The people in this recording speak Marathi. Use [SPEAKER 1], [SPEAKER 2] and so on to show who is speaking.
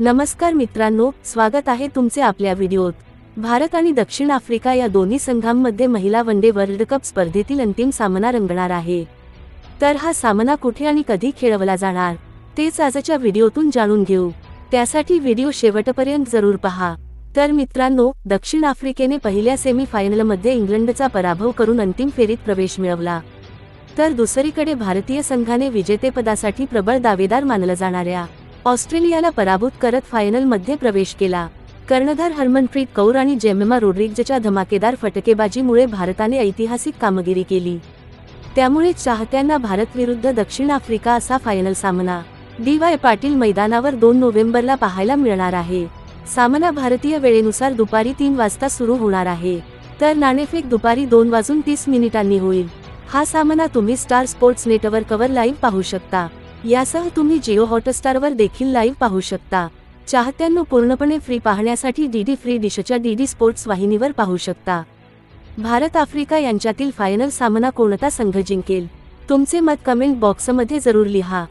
[SPEAKER 1] नमस्कार मित्रांनो स्वागत आहे तुमचे आपल्या व्हिडिओत. भारत आणि दक्षिण आफ्रिका या दोन्ही संघांमध्ये महिला वनडे वर्ल्ड कप स्पर्धेतील अंतिम सामना रंगणार आहे. तर हा सामना कुठे आणि कधी खेळवला जाणार तेच आजच्या व्हिडिओतून जाणून घेऊ. त्यासाठी व्हिडिओ शेवटपर्यंत जरूर पहा. तर मित्रांनो दक्षिण आफ्रिकेने पहिल्या सेमी फायनलमध्ये इंग्लंडचा पराभव करून अंतिम फेरीत प्रवेश मिळवला. तर दुसरीकडे भारतीय संघाने विजेतेपदासाठी प्रबळ दावेदार मानलं जाणाऱ्या ऑस्ट्रेलियाला पराभूत करत फायनलमध्ये प्रवेश केला. कर्णधार हरमनप्रीत कौर आणि जेमिमा रोड्रिग्जच्या धमाकेदार फटकेबाजीमुळे भारताने ऐतिहासिक कामगिरी केली. त्यामुळे चाहत्यांना भारत विरुद्ध दक्षिण आफ्रिका असा फायनल सामना. डी वाय पाटील मैदानावर दोन नोव्हेंबरला पाहायला मिळणार आहे. सामना भारतीय वेळेनुसार दुपारी तीन वाजता सुरू होणार आहे. तर नाणेफेक दुपारी दोन वाजून तीस मिनिटांनी होईल. हा सामना तुम्ही स्टार स्पोर्ट्स नेटवर्कवर लाईव्ह पाहू शकता. यासह तुम्ही जिओ हॉटस्टारवर देखील लाईव्ह पाहू शकता. चाहत्यांनो पूर्णपणे फ्री पाहण्यासाठी डीडी फ्री डिशच्या डीडी स्पोर्ट्स वाहिनीवर पाहू शकता. भारत आफ्रिका यांच्यातील फायनल सामना कोणता संघ जिंकेल? तुमचे मत कमेंट बॉक्समध्ये जरूर लिहा.